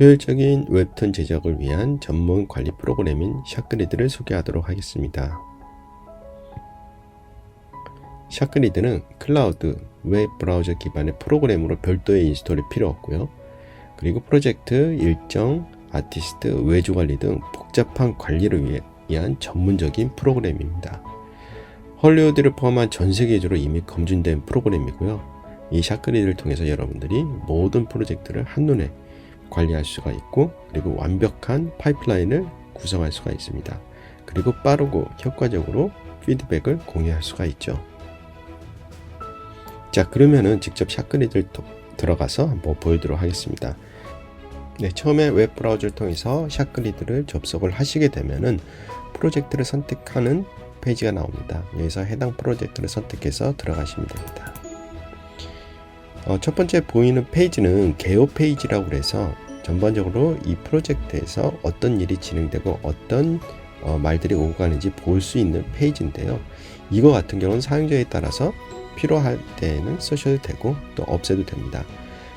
효율적인 웹툰 제작을 위한 전문 관리 프로그램인 샤크리드를 소개하도록 하겠습니다. 샤크리드는 클라우드, 웹 브라우저 기반의 프로그램으로 별도의 인스톨이 필요 없고요. 그리고 프로젝트, 일정, 아티스트, 외주 관리 등 복잡한 관리를 위한 전문적인 프로그램입니다. 헐리우드를 포함한 전 세계적으로 이미 검증된 프로그램이고요. 이 샤크리드를 통해서 여러분들이 모든 프로젝트를 한눈에 관리할 수가 있고 그리고 완벽한 파이프라인을 구성할 수가 있습니다. 그리고 빠르고 효과적으로 피드백을 공유할 수가 있죠. 자 그러면은 직접 샤크리드를 들어가서 한번 보여드리도록 하겠습니다. 네, 처음에 웹 브라우저를 통해서 샤크리드를 접속을 하시게 되면은 프로젝트를 선택하는 페이지가 나옵니다. 여기서 해당 프로젝트를 선택해서 들어가시면 됩니다. 어, 첫 번째 보이는 페이지는 개요 페이지라고 해서 전반적으로 이 프로젝트에서 어떤 일이 진행되고 어떤 어, 말들이 오고 가는지 볼 수 있는 페이지인데요. 이거 같은 경우는 사용자에 따라서 필요할 때는 쓰셔도 되고 또 없애도 됩니다.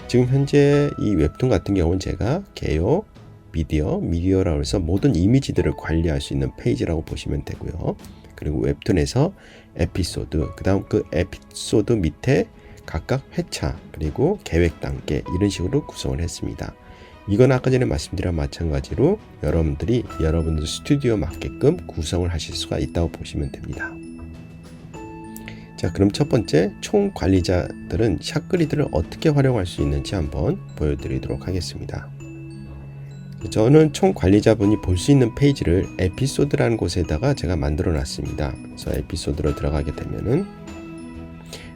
지금 현재 이 웹툰 같은 경우는 제가 개요, 미디어, 미디어라고 해서 모든 이미지들을 관리할 수 있는 페이지라고 보시면 되고요. 그리고 웹툰에서 에피소드, 그 다음 그 에피소드 밑에 각각 회차 그리고 계획 단계 이런 식으로 구성을 했습니다. 이건 아까 전에 말씀드린 마찬가지로 여러분들이 여러분들 스튜디오 맞게끔 구성을 하실 수가 있다고 보시면 됩니다. 자, 그럼 첫 번째 총 관리자들은 샤크리드를 어떻게 활용할 수 있는지 한번 보여드리도록 하겠습니다. 저는 총 관리자분이 볼 수 있는 페이지를 에피소드라는 곳에다가 제가 만들어 놨습니다. 그래서 에피소드로 들어가게 되면은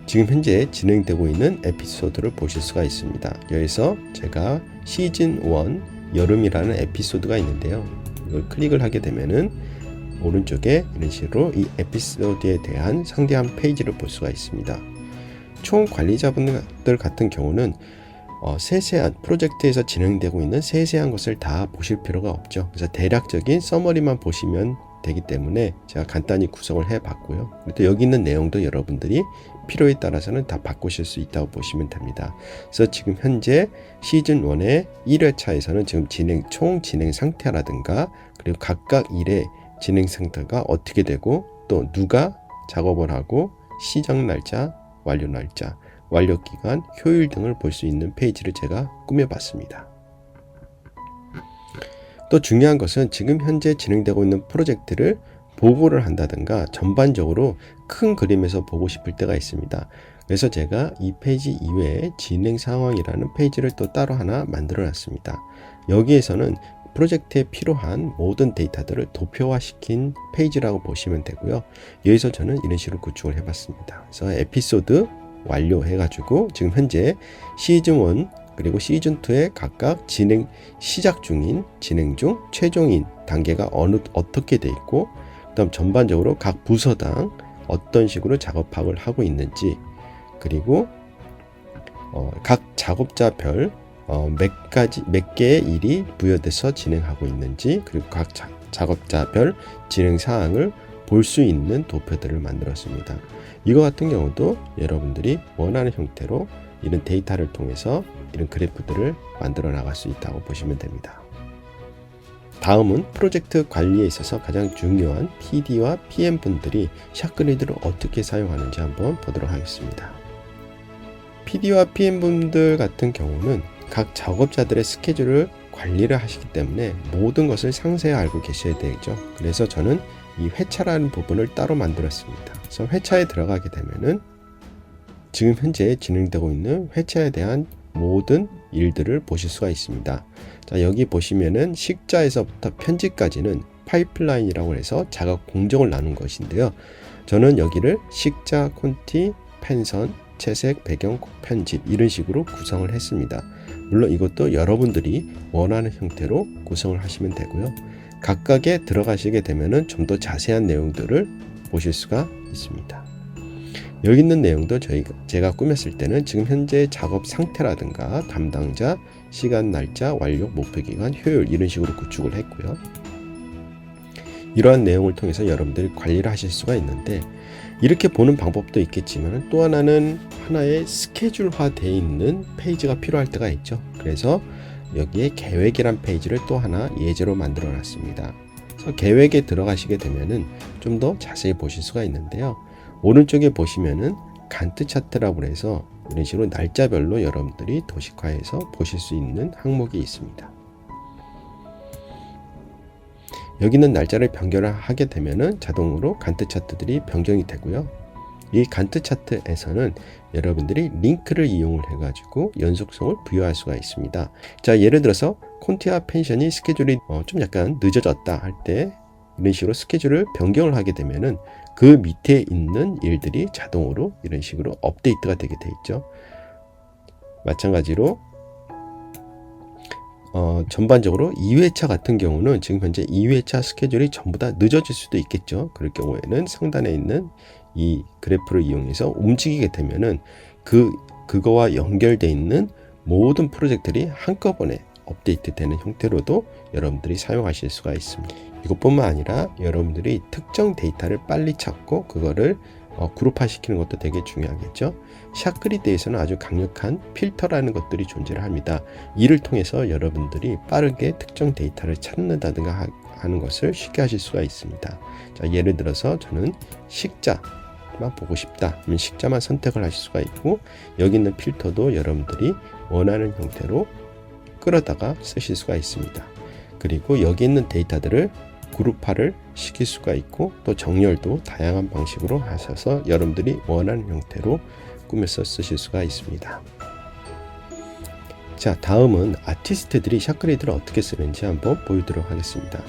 지금 현재 진행되고 있는 에피소드를 보실 수가 있습니다. 여기서 제가 시즌 1 여름이라는 에피소드가 있는데요. 이걸 클릭을 하게 되면은 오른쪽에 이런 식으로 이 에피소드에 대한 상대한 페이지를 볼 수가 있습니다. 총 관리자분들 같은 경우는 어, 세세한 프로젝트에서 진행되고 있는 세세한 것을 다 보실 필요가 없죠. 그래서 대략적인 서머리만 보시면 되기 때문에 제가 간단히 구성을 해 봤고요. 또 여기 있는 내용도 여러분들이 필요에 따라서는 다 바꾸실 수 있다고 보시면 됩니다. 그래서 지금 현재 시즌 1의 1회차에서는 지금 진행 총 진행 상태라든가 그리고 각각 일의 진행 상태가 어떻게 되고 또 누가 작업을 하고 시작 날짜, 완료 날짜, 완료 기간, 효율 등을 볼 수 있는 페이지를 제가 꾸며봤습니다. 또 중요한 것은 지금 현재 진행되고 있는 프로젝트를 보고를 한다든가 전반적으로 큰 그림에서 보고 싶을 때가 있습니다. 그래서 제가 이 페이지 이외에 진행 상황이라는 페이지를 또 따로 하나 만들어 놨습니다. 여기에서는 프로젝트에 필요한 모든 데이터들을 도표화시킨 페이지라고 보시면 되고요. 여기서 저는 이런 식으로 구축을 해봤습니다. 그래서 에피소드 완료해가지고 지금 현재 시즌 1 그리고 시즌 2에 각각 진행 시작 중인 진행 중 최종인 단계가 어느 어떻게 돼 있고 그다음 전반적으로 각 부서당 어떤 식으로 작업 파악을 하고 있는지 그리고 어, 각 작업자별 어, 몇 가지 몇 개의 일이 부여돼서 진행하고 있는지 그리고 각 자, 작업자별 진행 사항을 볼 수 있는 도표들을 만들었습니다. 이거 같은 경우도 여러분들이 원하는 형태로 이런 데이터를 통해서 이런 그래프들을 만들어 나갈 수 있다고 보시면 됩니다. 다음은 프로젝트 관리에 있어서 가장 중요한 PD와 PM 분들이 샤크리드를 어떻게 사용하는지 한번 보도록 하겠습니다. PD와 PM 분들 같은 경우는 각 작업자들의 스케줄을 관리를 하시기 때문에 모든 것을 상세히 알고 계셔야 되죠. 그래서 저는 이 회차라는 부분을 따로 만들었습니다. 그래서 회차에 들어가게 되면은 지금 현재 진행되고 있는 회차에 대한 모든 일들을 보실 수가 있습니다. 자, 여기 보시면은 식자에서부터 편집까지는 파이프라인이라고 해서 작업 공정을 나눈 것인데요. 저는 여기를 식자, 콘티, 펜선, 채색, 배경, 편집 이런 식으로 구성을 했습니다. 물론 이것도 여러분들이 원하는 형태로 구성을 하시면 되고요. 각각에 들어가시게 되면은 좀 더 자세한 내용들을 보실 수가 있습니다. 여기 있는 내용도 저희가 제가 꾸몄을 때는 지금 현재 작업 상태라든가 담당자, 시간, 날짜, 완료, 목표 기간, 효율 이런 식으로 구축을 했고요. 이러한 내용을 통해서 여러분들이 관리를 하실 수가 있는데 이렇게 보는 방법도 있겠지만 또 하나는 하나의 스케줄화 되어 있는 페이지가 필요할 때가 있죠. 그래서 여기에 계획이란 페이지를 또 하나 예제로 만들어 놨습니다. 계획에 들어가시게 되면은 좀 더 자세히 보실 수가 있는데요. 오른쪽에 보시면은 간트 차트라고 해서 이런 식으로 날짜별로 여러분들이 도식화해서 보실 수 있는 항목이 있습니다. 여기는 날짜를 변경을 하게 되면은 자동으로 간트 차트들이 변경이 되고요. 이 간트 차트에서는 여러분들이 링크를 이용을 해가지고 연속성을 부여할 수가 있습니다. 자, 예를 들어서 콘티아 펜션이 스케줄이 어, 좀 약간 늦어졌다 할 때 이런 식으로 스케줄을 변경을 하게 되면은 그 밑에 있는 일들이 자동으로 이런 식으로 업데이트가 되게 돼 있죠. 마찬가지로 어, 전반적으로 2회차 같은 경우는 지금 현재 2회차 스케줄이 전부 다 늦어질 수도 있겠죠. 그럴 경우에는 상단에 있는 이 그래프를 이용해서 움직이게 되면은 그 그거와 연결돼 있는 모든 프로젝트들이 한꺼번에 업데이트 되는 형태로도 여러분들이 사용하실 수가 있습니다. 이것뿐만 아니라 여러분들이 특정 데이터를 빨리 찾고 그거를 어, 그룹화 시키는 것도 되게 중요하겠죠. 샤크리드에서는 아주 강력한 필터라는 것들이 존재를 합니다. 이를 통해서 여러분들이 빠르게 특정 데이터를 찾는다든가 하, 하는 것을 쉽게 하실 수가 있습니다. 자, 예를 들어서 저는 식자 만 보고 싶다. 그러면 식자만 선택을 하실 수가 있고 여기 있는 필터도 여러분들이 원하는 형태로 끌어다가 쓰실 수가 있습니다. 그리고 여기 있는 데이터들을 그룹화를 시킬 수가 있고 또 정렬도 다양한 방식으로 하셔서 여러분들이 원하는 형태로 꾸며서 쓰실 수가 있습니다. 자 다음은 아티스트들이 샤크레이드를 어떻게 쓰는지 한번 보여드리도록 하겠습니다.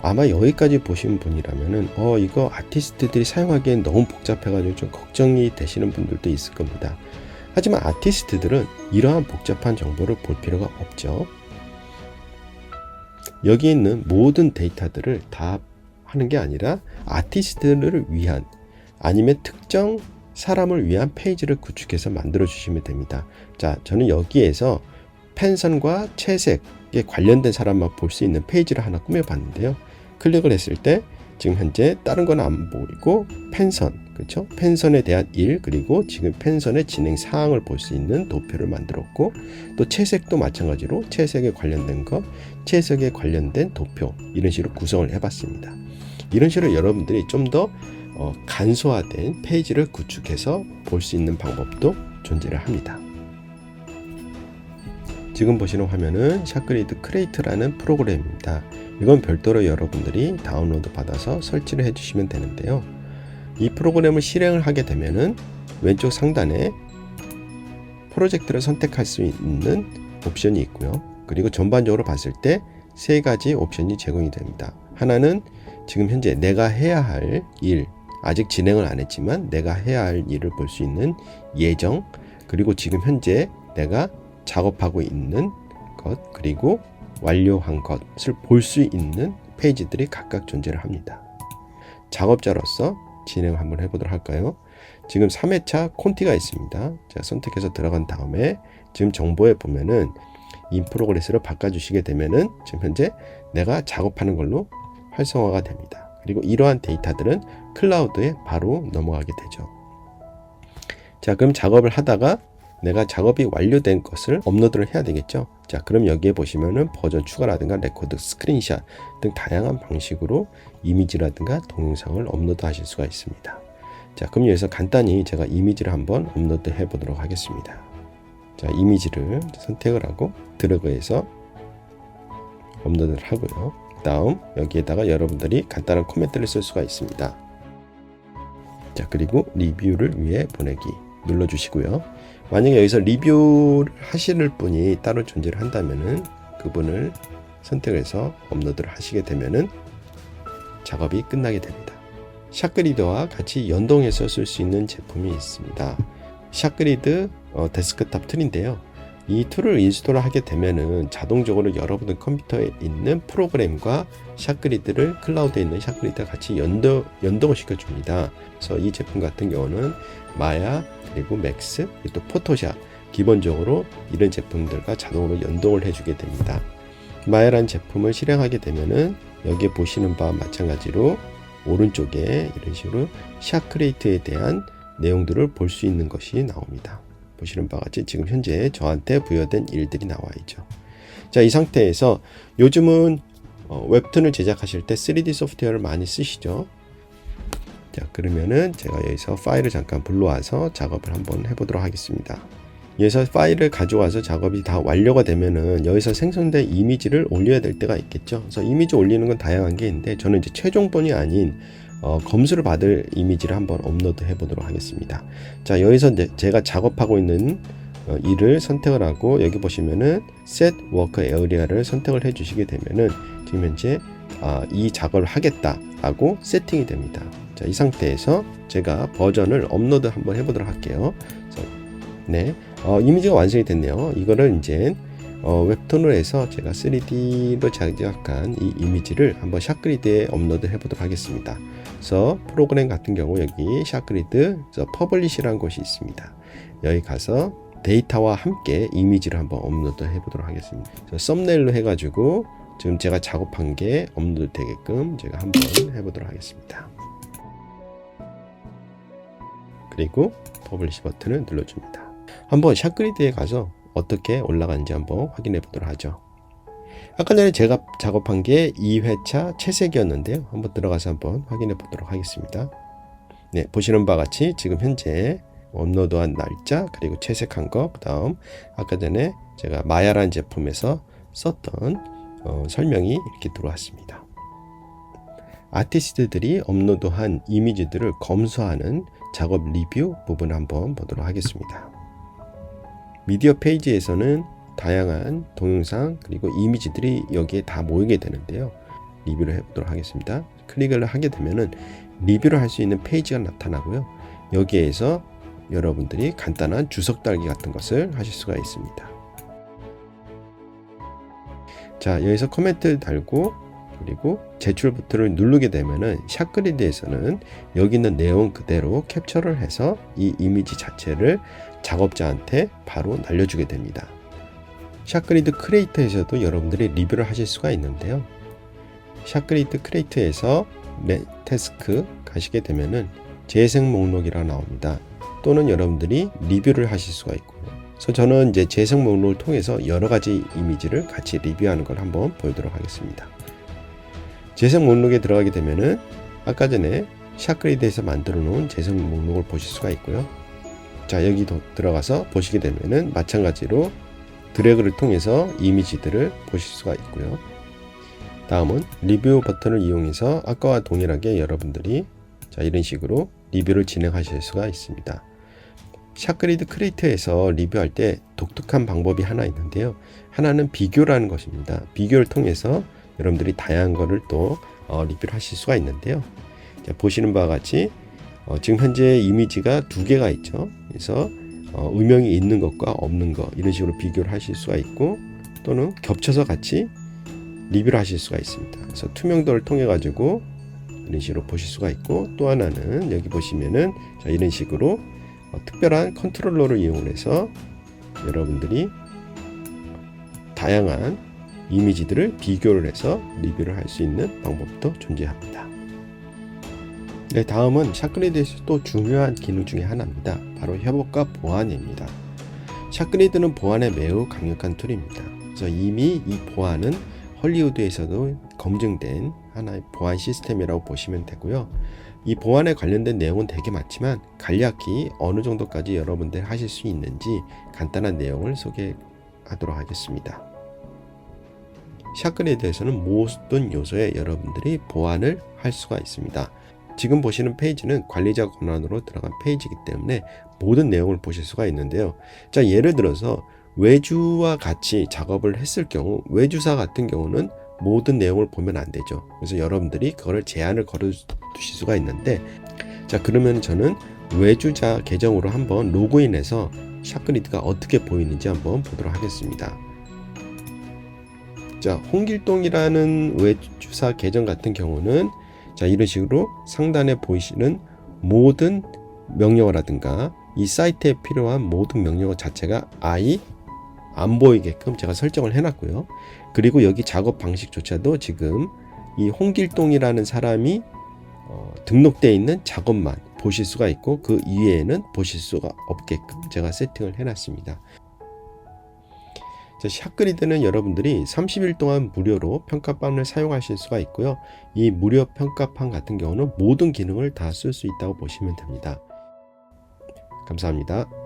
아마 여기까지 보신 분이라면은 어 이거 아티스트들이 사용하기엔 너무 복잡해가지고 좀 걱정이 되시는 분들도 있을 겁니다. 하지만 아티스트들은 이러한 복잡한 정보를 볼 필요가 없죠. 여기 있는 모든 데이터들을 다 하는 게 아니라 아티스트를 위한 아니면 특정 사람을 위한 페이지를 구축해서 만들어 주시면 됩니다. 자, 저는 여기에서 펜선과 채색에 관련된 사람만 볼 수 있는 페이지를 하나 꾸며 봤는데요. 클릭을 했을 때 지금 현재 다른 건 안 보이고 펜선, 그렇죠? 펜선에 대한 일 그리고 지금 펜선의 진행 사항을 볼 수 있는 도표를 만들었고 또 채색도 마찬가지로 채색에 관련된 거, 채색에 관련된 도표 이런 식으로 구성을 해봤습니다. 이런 식으로 여러분들이 좀더 어, 간소화된 페이지를 구축해서 볼 수 있는 방법도 존재를 합니다. 지금 보시는 화면은 샤크리드 크레이트라는 프로그램입니다. 이건 별도로 여러분들이 다운로드 받아서 설치를 해주시면 되는데요. 이 프로그램을 실행을 하게 되면은 왼쪽 상단에 프로젝트를 선택할 수 있는 옵션이 있고요. 그리고 전반적으로 봤을 때 세 가지 옵션이 제공이 됩니다. 하나는 지금 현재 내가 해야 할 일, 아직 진행을 안 했지만 내가 해야 할 일을 볼 수 있는 예정, 그리고 지금 현재 내가 작업하고 있는 것, 그리고 완료한 것을 볼 수 있는 페이지들이 각각 존재를 합니다. 작업자로서 진행 한번 해보도록 할까요? 지금 3회차 콘티가 있습니다. 자, 선택해서 들어간 다음에 지금 정보에 보면은 인 프로그레스를 바꿔주시게 되면은 지금 현재 내가 작업하는 걸로 활성화가 됩니다. 그리고 이러한 데이터들은 클라우드에 바로 넘어가게 되죠. 자, 그럼 작업을 하다가 내가 작업이 완료된 것을 업로드를 해야 되겠죠. 자, 그럼 여기에 보시면은 버전 추가라든가 레코드, 스크린샷 등 다양한 방식으로 이미지라든가 동영상을 업로드 하실 수가 있습니다. 자, 그럼 여기서 간단히 제가 이미지를 한번 업로드 해 보도록 하겠습니다. 자, 이미지를 선택을 하고 드래그해서 업로드를 하고요. 다음 여기에다가 여러분들이 간단한 코멘트를 쓸 수가 있습니다. 자, 그리고 리뷰를 위해 보내기 눌러 주시고요. 만약에 여기서 리뷰를 하시는 분이 따로 존재를 한다면은 그분을 선택해서 업로드를 하시게 되면은 작업이 끝나게 됩니다. 샤크리드와 같이 연동해서 쓸 수 있는 제품이 있습니다. 샤크리드 어, 데스크탑 툴인데요. 이 툴을 인스톨 하게 되면은 자동적으로 여러분의 컴퓨터에 있는 프로그램과 샤크리드를 클라우드에 있는 샤크리드와 같이 연동, 연동을 시켜줍니다. 그래서 이 제품 같은 경우는 마야 그리고 맥스 그리고 또 포토샵 기본적으로 이런 제품들과 자동으로 연동을 해주게 됩니다. 마야라는 제품을 실행하게 되면은 여기에 보시는 바와 마찬가지로 오른쪽에 이런 식으로 샤크레이트에 대한 내용들을 볼 수 있는 것이 나옵니다. 보시는 바와 같이 지금 현재 저한테 부여된 일들이 나와 있죠. 자, 이 상태에서 요즘은 어, 웹툰을 제작하실 때 3D 소프트웨어를 많이 쓰시죠. 자, 그러면은 제가 여기서 파일을 잠깐 불러와서 작업을 한번 해보도록 하겠습니다. 여기서 파일을 가져와서 작업이 다 완료가 되면은 여기서 생성된 이미지를 올려야 될 때가 있겠죠. 그래서 이미지 올리는 건 다양한 게 있는데 저는 이제 최종본이 아닌 어, 검수를 받을 이미지를 한번 업로드 해 보도록 하겠습니다. 자, 여기서 이제 제가 작업하고 있는 어, 이를 선택을 하고 여기 보시면은 Set Work Area를 선택을 해 주시게 되면은 지금 현재 아, 이 작업을 하겠다라고 세팅이 됩니다. 자, 이 상태에서 제가 버전을 업로드 한번 해보도록 할게요. 네, 어, 이미지가 완성이 됐네요. 이거를 이제 어, 해서 제가 3D로 제작한 이 이미지를 한번 샷그리드에 업로드 해보도록 하겠습니다. 그래서 프로그램 같은 경우 여기 샷그리드 퍼블리시라는 곳이 있습니다. 여기 가서 데이터와 함께 이미지를 한번 업로드 해보도록 하겠습니다. 썸네일로 해가지고 지금 제가 작업한 게 업로드 되게끔 제가 한번 해보도록 하겠습니다. 그리고 퍼블리시 버튼을 눌러줍니다. 한번 샷그리드에 가서 어떻게 올라가는지 한번 확인해 보도록 하죠. 아까 전에 제가 작업한 게 2회차 채색이었는데요. 한번 들어가서 한번 확인해 보도록 하겠습니다. 네, 보시는 바와 같이 지금 현재 업로드한 날짜 그리고 채색한 거 그다음 아까 전에 제가 마야라는 제품에서 썼던 어, 설명이 이렇게 들어왔습니다. 아티스트들이 업로드한 이미지들을 검수하는 작업 리뷰 부분을 한번 보도록 하겠습니다. 미디어 페이지에서는 다양한 동영상 그리고 이미지들이 여기에 다 모이게 되는데요. 리뷰를 해보도록 하겠습니다. 클릭을 하게 되면은 리뷰를 할 수 있는 페이지가 나타나고요. 여기에서 여러분들이 간단한 주석 달기 같은 것을 하실 수가 있습니다. 자, 여기서 코멘트 달고 그리고 제출 버튼을 누르게 되면은 샷그리드에서는 여기 있는 내용 그대로 캡처를 해서 이 이미지 자체를 작업자한테 바로 날려주게 됩니다. 샷그리드 크리에이터에서도 여러분들이 리뷰를 하실 수가 있는데요. 샷그리드 크리에이터에서 태스크 가시게 되면은 재생 목록이라 나옵니다. 또는 여러분들이 리뷰를 하실 수가 있고요. 그래서 저는 이제 재생 목록을 통해서 여러 가지 이미지를 같이 리뷰하는 걸 한번 보여드리도록 하겠습니다. 재생 목록에 들어가게 되면은 아까 전에 샷그리드에서 만들어 놓은 재생 목록을 보실 수가 있고요. 자, 여기도 들어가서 보시게 되면은 마찬가지로 드래그를 통해서 이미지들을 보실 수가 있고요. 다음은 리뷰 버튼을 이용해서 아까와 동일하게 여러분들이 자, 이런 식으로 리뷰를 진행하실 수가 있습니다. 샷그리드 크리에이터에서 리뷰할 때 독특한 방법이 하나 있는데요. 하나는 비교라는 것입니다. 비교를 통해서 여러분들이 다양한 거를 또 어, 리뷰를 하실 수가 있는데요. 자, 보시는 바와 같이 어, 지금 현재 이미지가 두 개가 있죠. 그래서 어, 음영이 있는 것과 없는 것 이런 식으로 비교를 하실 수가 있고 또는 겹쳐서 같이 리뷰를 하실 수가 있습니다. 그래서 투명도를 통해 가지고 이런 식으로 보실 수가 있고 또 하나는 여기 보시면은 자, 이런 식으로 어, 특별한 컨트롤러를 이용해서 여러분들이 다양한 이미지들을 비교를 해서 리뷰를 할 수 있는 방법도 존재합니다. 네, 다음은 샷그리드에서 또 중요한 기능 중에 하나입니다. 바로 협업과 보안입니다. 샷그리드는 보안에 매우 강력한 툴입니다. 그래서 이미 이 보안은 헐리우드에서도 검증된 하나의 보안 시스템이라고 보시면 되고요. 이 보안에 관련된 내용은 되게 많지만 간략히 어느 정도까지 여러분들 하실 수 있는지 간단한 내용을 소개하도록 하겠습니다. 샷그리드에서는 모든 요소에 여러분들이 보안을 할 수가 있습니다. 지금 보시는 페이지는 관리자 권한으로 들어간 페이지이기 때문에 모든 내용을 보실 수가 있는데요. 자, 예를 들어서 외주와 같이 작업을 했을 경우 외주사 같은 경우는 모든 내용을 보면 안 되죠. 그래서 여러분들이 그거를 제한을 걸어 두실 수가 있는데 자, 그러면 저는 외주자 계정으로 한번 로그인해서 샷그리드가 어떻게 보이는지 한번 보도록 하겠습니다. 자, 홍길동이라는 외주사 계정 같은 경우는 자, 이런 식으로 상단에 보이시는 모든 명령어라든가 이 사이트에 필요한 모든 명령어 자체가 아예 안 보이게끔 제가 설정을 해놨고요. 그리고 여기 작업 방식조차도 지금 이 홍길동이라는 사람이 어, 등록되어 있는 작업만 보실 수가 있고 그 이외에는 보실 수가 없게끔 제가 세팅을 해놨습니다. 샷그리드는 여러분들이 30일 동안 무료로 평가판을 사용하실 수가 있고요. 이 무료 평가판 같은 경우는 모든 기능을 다 쓸 수 있다고 보시면 됩니다. 감사합니다.